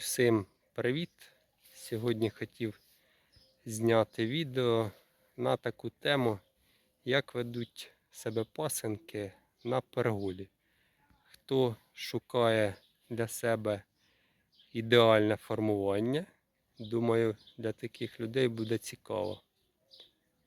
Усім привіт! Сьогодні хотів зняти відео на таку тему, як ведуть себе пасенки на перголі. Хто шукає для себе ідеальне формування, думаю, для таких людей буде цікаво.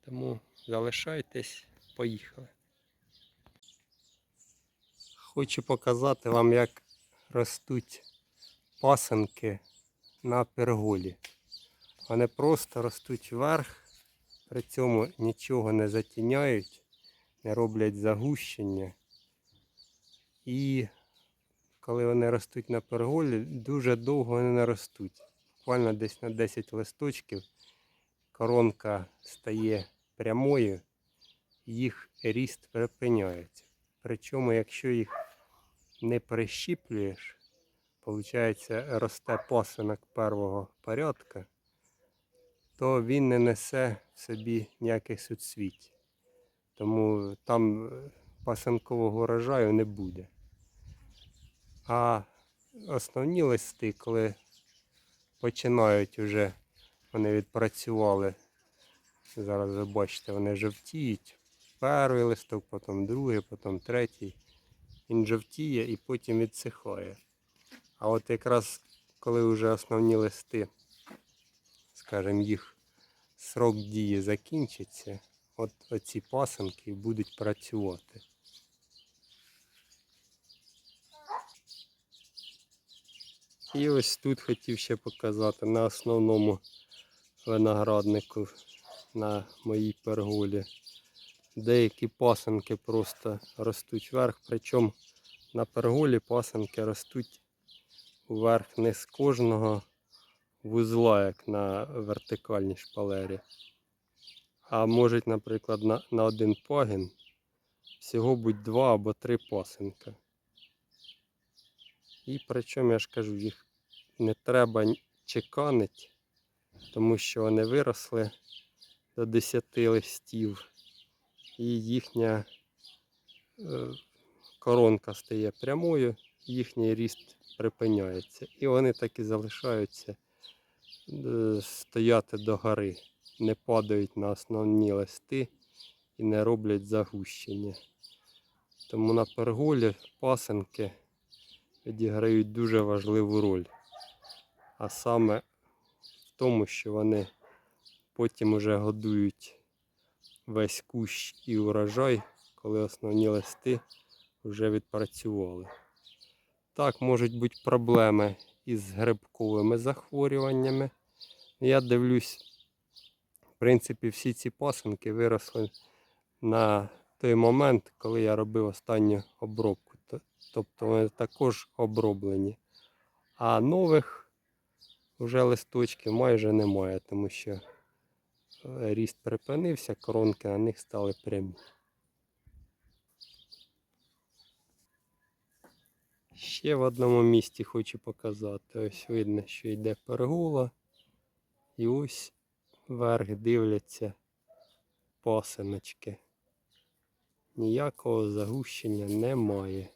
Тому залишайтесь, поїхали. Хочу показати вам, як ростуть пасенки на перголі. Вони просто ростуть вверх, при цьому нічого не затіняють, не роблять загущення. І коли вони ростуть на перголі, дуже довго вони не ростуть. Буквально десь на 10 листочків коронка стає прямою, їх ріст припиняється. Причому, якщо їх не прищіплюєш, Получається, росте пасинок первого порядка, то він не несе в собі ніяких суцвіть. Тому там е, пасинкового урожаю не буде. А основні листи, коли починають вже, вони відпрацювали, зараз ви бачите, вони жовтіють. Перший листок, потім другий, потім третій. Він жовтіє і потім відсихає. А от якраз коли вже основні листи, скажімо, їх срок дії закінчиться, от оці пасенки будуть працювати. І ось тут хотів ще показати на основному винограднику на моїй перголі. Деякі пасенки просто ростуть вверх, причому на перголі пасенки ростуть вверх не з кожного вузла, як на вертикальній шпалері. А можуть, наприклад, на, на один пагін всього будь два або три пасинка. І причому я ж кажу, їх не треба чеканить, тому що вони виросли до 10 листів, і їхня е, коронка стає прямою, їхній ріст припиняється. І вони так і залишаються е, стояти догори, не падають на основні листи і не роблять загущення. Тому на перголі пасенки відіграють дуже важливу роль. А саме в тому, що вони потім уже годують весь кущ і урожай, коли основні листи вже відпрацювали. Так, можуть бути проблеми із грибковими захворюваннями. Я дивлюсь, в принципі, всі ці пасенки виросли на той момент, коли я робив останню обробку. Тобто вони також оброблені. А нових вже листочків майже немає, тому що е, ріст припинився, коронки на них стали прямі. Ще в одному місці хочу показати. Ось видно, що йде перегула. І ось вверх дивляться пасиночки. Ніякого загущення немає.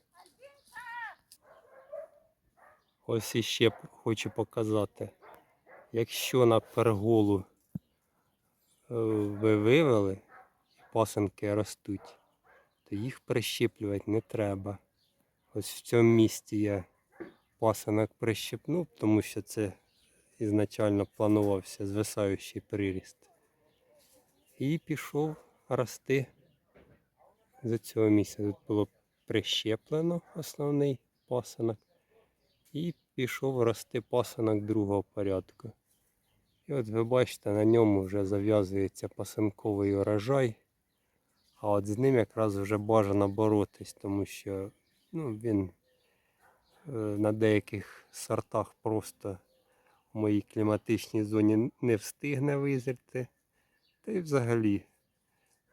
Ось іще хочу показати. Якщо на перголу е, ви вивели, і пасинки ростуть, то їх прищіплювати не треба. Ось в цьому місці я пасинок прищепнув, тому що це ізначально планувався звисаючий приріст. І пішов рости з цього місця. Тут було прищеплено основний пасинок. І пішов рости пасинок другого порядку. І от ви бачите, на ньому вже зав'язується пасинковий урожай. А от з ним якраз вже бажано боротись, тому що ну, він е, на деяких сортах просто в моїй кліматичній зоні не встигне визріти. Та й взагалі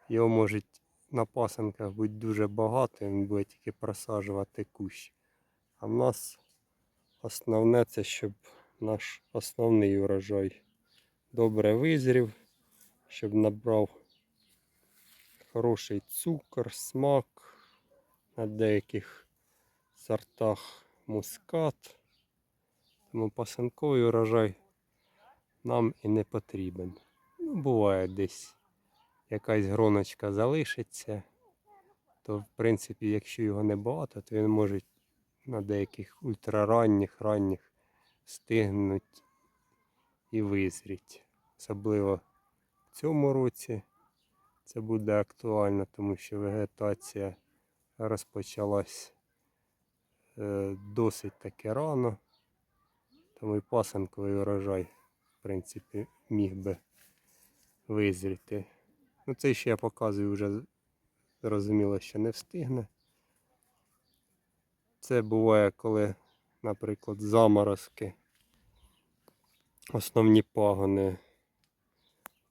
його можуть на пасенках бути дуже багато, він буде тільки просаджувати кущ. А в нас основне це, щоб наш основний урожай добре визрів, щоб набрав хороший цукор, смак на деяких сортах мускат. Тому пасинковий урожай нам і не потрібен. Ну, буває десь якась гроночка залишиться, то в принципі, якщо його не багато, то він може на деяких ультраранніх, ранніх встигнуть і визріть. Особливо в цьому році це буде актуально, тому що вегетація розпочалась досить таки рано. Тому і пасанковий урожай, в принципі, міг би визріти. Ну, це ще я показую вже зрозуміло, що не встигне. Це буває, коли, наприклад, заморозки, основні пагони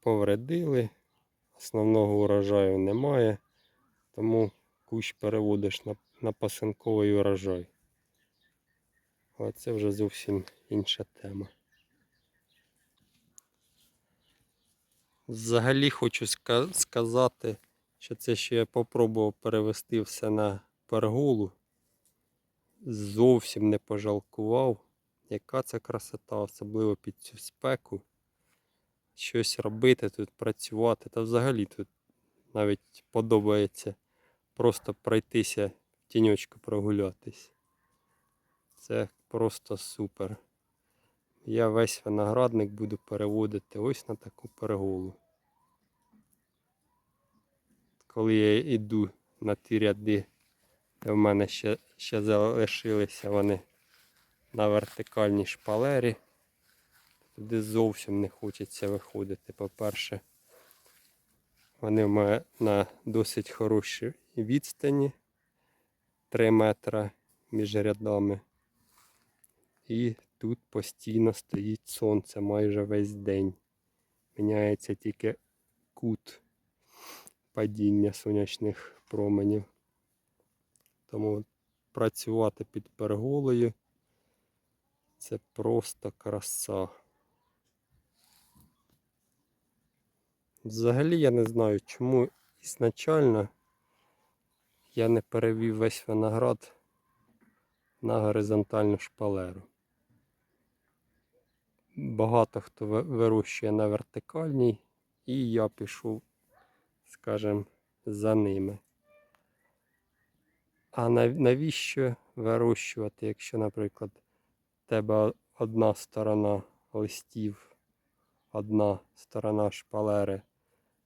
повредили, основного урожаю немає, тому кущ переводиш на, на пасинковий урожай. Але це вже зовсім інша тема. Взагалі хочу сказати, що це ще я попробував перевести все на перголу. Зовсім не пожалкував. Яка це красота, особливо під цю спеку. Щось робити тут, працювати. Та взагалі тут навіть подобається просто пройтися тіньочку прогулятись. Це просто супер. Я весь виноградник буду переводити ось на таку перголу. Коли я йду на ті ряди, де в мене ще, ще залишилися вони на вертикальній шпалері, туди зовсім не хочеться виходити. По-перше, вони в мене на досить хорошій відстані 3 метра між рядами. І тут постійно стоїть сонце майже весь день. Міняється тільки кут падіння сонячних променів. Тому працювати під перголою це просто краса. Взагалі я не знаю, чому ізначально я не перевів весь виноград на горизонтальну шпалеру. Багато хто вирощує на вертикальній, і я пішов, скажімо, за ними. А навіщо вирощувати, якщо, наприклад, тебе одна сторона листів, одна сторона шпалери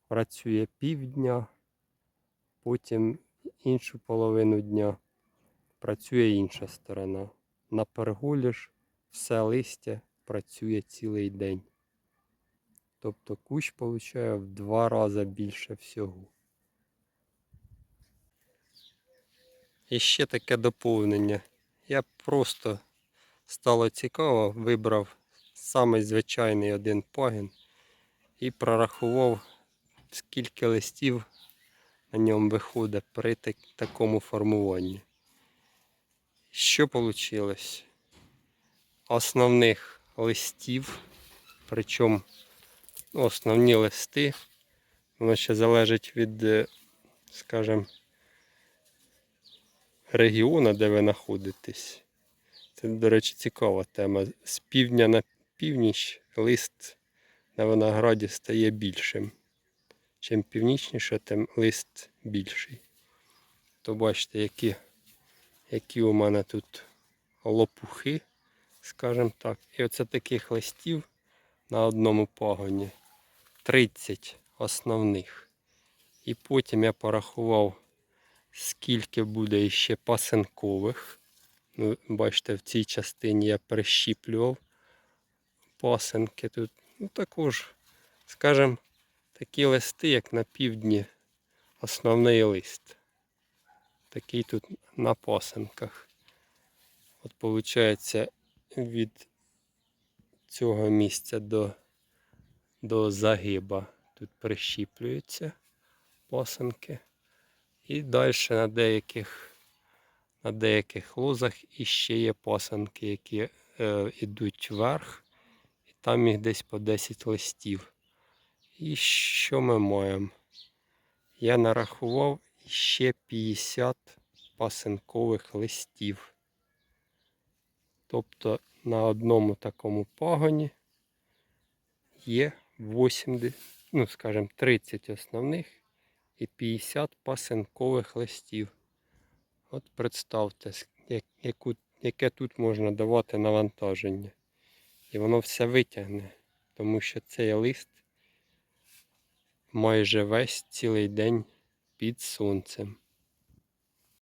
працює півдня, потім іншу половину дня працює інша сторона. На перголі ж все листя працює цілий день. Тобто кущ получає в два рази більше всього. І ще таке доповнення. Я просто стало цікаво, вибрав самий звичайний один пагін і прорахував, скільки листів на ньому виходить при такому формуванні. Що вийшло? Основних листів, причому ну, основні листи, воно ще залежить від, е, скажімо, регіону, де ви знаходитесь. Це, до речі, цікава тема. З півдня на північ лист на винограді стає більшим. Чим північніше, тим лист більший. То бачите, які, які у мене тут лопухи, скажімо так. І оце таких листів на одному пагоні 30 основних. І потім я порахував, скільки буде ще пасинкових. Ну, бачите, в цій частині я прищіплював пасинки тут. Ну, також, скажімо, такі листи, як на півдні, основний лист. Такий тут на пасинках. От виходить, від цього місця до, до загиба тут прищіплюються пасинки. І далі на деяких на деяких лозах іще є пасанки, які е, йдуть вверх, і там їх десь по 10 листів. І що ми маємо? Я нарахував ще 50 пасинкових листів. Тобто на одному такому пагоні є 80, ну скажімо, 30 основних і 50 пасинкових листів. От представте, яку, яке тут можна давати навантаження. І воно все витягне, тому що цей лист майже весь цілий день під сонцем.